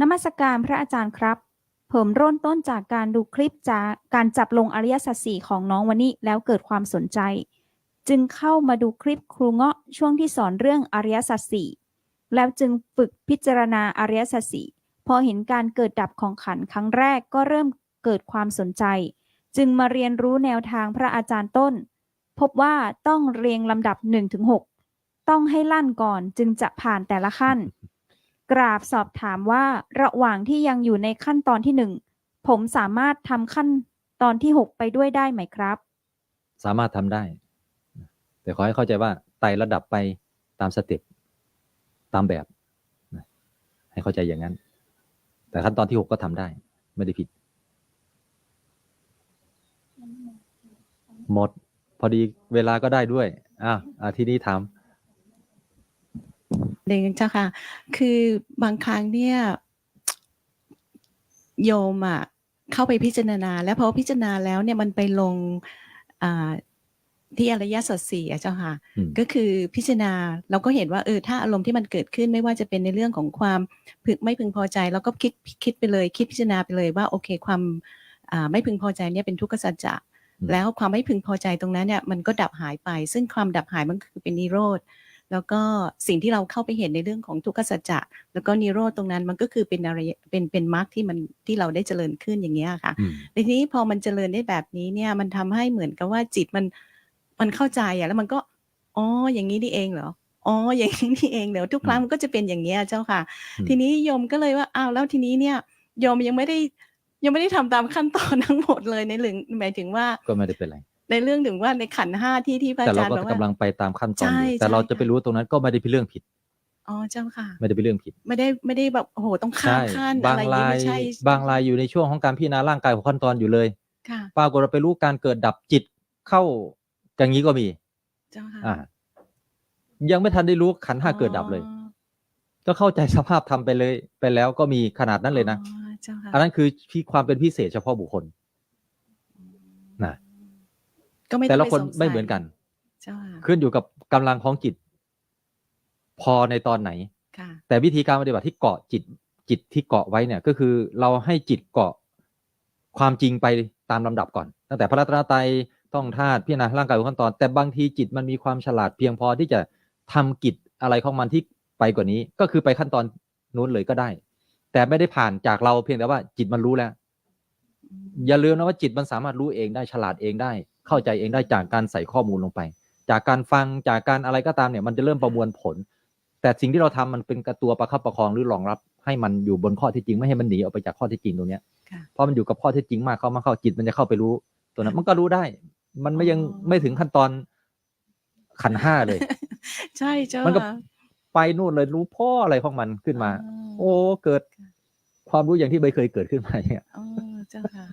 นมัสการพระอาจารย์ครับ ผมเริ่มต้นจากการดูคลิปจากการจับลงอริยสัจสี่ของน้องวันนี้แล้วเกิดความสนใจ จึงเข้ามาดูคลิปครูเงาะช่วงที่สอนเรื่องอริยสัจสี่แล้วจึงฝึกพิจารณาอริยสัจสี่พอเห็นการเกิดดับของขันครั้งแรกก็เริ่มเกิดความสนใจ จึงมาเรียนรู้แนวทางพระอาจารย์ต้น พบว่าต้องเรียงลำดับ1ถึง6ต้องให้ลั่นก่อนจึงจะผ่านแต่ละขั้น กราบสอบถามว่าระหว่างที่ยังอยู่ในขั้นตอนที่หนึ่งผมสามารถทำขั้นตอนที่หกไปด้วยได้ไหมครับ สามารถทำได้ แต่ขอให้เข้าใจว่าไต่ระดับไปตามสเต็ปตามแบบ ให้เข้าใจอย่างนั้น แต่ขั้นตอนที่หกก็ทำได้ ไม่ได้ผิด หมด พอดีเวลาก็ได้ด้วยอะอะทีนี้ถาม เดงเจ้าค่ะ คือบางครั้งเนี่ย โยมอะเข้าไปพิจารณา แล้วพอพิจารณาแล้วเนี่ยมันไปลงอ่าที่อริยสัจสี่อะเจ้าค่ะอืมก็คือพิจารณาเราก็เห็นว่าเออถ้าอารมณ์ที่มันเกิดขึ้นไม่ว่าจะเป็นในเรื่องของความพึงไม่พึงพอใจเราก็คิดคิดไปเลย คิดพิจารณาไปเลยว่าโอเค ความอ่าไม่พึงพอใจเนี่ยเป็นทุกขสัจจะอืมแล้วความไม่พึงพอใจตรงนั้นเนี่ยมันก็ดับหายไป ซึ่งความดับหายมันคือเป็นนิโรธ แล้วก็สิ่งที่เราเข้าไปเห็นในเรื่องของทุกขสัจจะแล้วก็นิโรธตรงนั้นมันก็คือเป็นอะไรเป็นเป็นมรรคที่มันที่เราได้เจริญขึ้นอย่างเงี้ยค่ะอืมทีนี้พอมันเจริญได้แบบนี้เนี่ยมันทำให้เหมือนกับว่าจิตมันมันเข้าใจอะแล้วมันก็อ๋ออย่างนี้นี่เองเหรออ๋ออย่างนี้นี่เองเหรอทุกครั้งมันก็จะเป็นอย่างเงี้ยเจ้าค่ะอืมทีนี้โยมก็เลยว่าอ้าวแล้วทีนี้เนี่ยโยมยังไม่ได้ยังไม่ได้ทำตามขั้นตอนทั้งหมดเลยในเรื่องหมายถึงว่าก็ไม่ได้เป็นไร ในเรื่องถึงว่าในขันธ์ห้าที่ที่พระแต่อาเราจารย์ก็บอกว่ากำลังไปตามขั้นตอนใช่อยู่แต่เราใช่จะไปค่ะ รู้ตรงนั้นก็ไม่ได้เป็นเรื่องผิด อ๋อเจ้าค่ะ ไม่ได้เป็นเรื่องผิดไม่ได้ไม่ได้แบบโอ้โหต้องข้าใช่มขั้นบาอะงไรอย่างรานี้ยไม่ใช่บางรายอยู่ในช่วงของการพิจารณาร่างกายของขั้นตอนอยู่เลยค่ะ ปรากฏเราไปรู้การเกิดดับจิตเข้าอย่างนี้ก็มี เจ้าค่ะอ่า ยังไม่ทันได้รู้ขันธ์ห้าเกิดดับเลย อ๋อก็เข้าใจสภาพทำไปเลย ไปแล้วก็มีขนาดนั้นเลยนะ อ๋อเจ้าค่ะอันนั้นคือที่ความเป็นพิเศษเฉพาะบุคคลนะ ก็ไม่แต่ละองปคนสงสัยไม่เหมือนกันเจ้าค่ะขึ้นอยู่กับกำลังของจิต พอในตอนไหนค่ะแต่วิธีการปฏิบัติที่เกาะจิตจิตที่เกาะไว้เนี่ยก็คือเราให้จิตเกาะความจริงไปตามลำดับก่อน ตั้งแต่พระรัตนตรัยต้องธาตุพิจารณาร่างกายทุกขั้นตอน แต่บางทีจิตมันมีความฉลาดเพียงพอที่จะทำกิจอะไรของมันที่ไปกว่านี้ ก็คือไปขั้นตอนนู้นเลยก็ได้ แต่ไม่ได้ผ่านจากเราเพียงแต่ว่าจิตมันรู้แล้ว อย่าลืมนะว่าจิตมันสามารถรู้เองได้ฉลาดเองได้ เข้าใจเองได้จากการใส่ข้อมูลลงไป จากการฟังจากการอะไรก็ตามเนี่ย มันจะเริ่มประมวลผล แต่สิ่งที่เราทำมันเป็นกระตัวประคับประคองหรือรองรับให้มันอยู่บนข้อเที่จริงไม่ให้มันหนีออกไปจากข้อเที่จริงตรงเนี้ยค่ะเพราะมันอยู่กับข้อเที่จริงมากเข้ามาเข้าจิตมันจะเข้าไปรู้ตัวนั้นมันก็รู้ได้ มันไม่ยังไม่ถึงขั้นตอนขันธ์ห้าเลย ใช่เจ้ามันก็ค่ะไปนู่นเลยรู้พ่ออะไรของมันขึ้นมาอ๋อโอ้เกิดความรู้อย่างที่ไม่เคยเกิดขึ้นมาเนี่ยอ๋อเจ้าค่ะ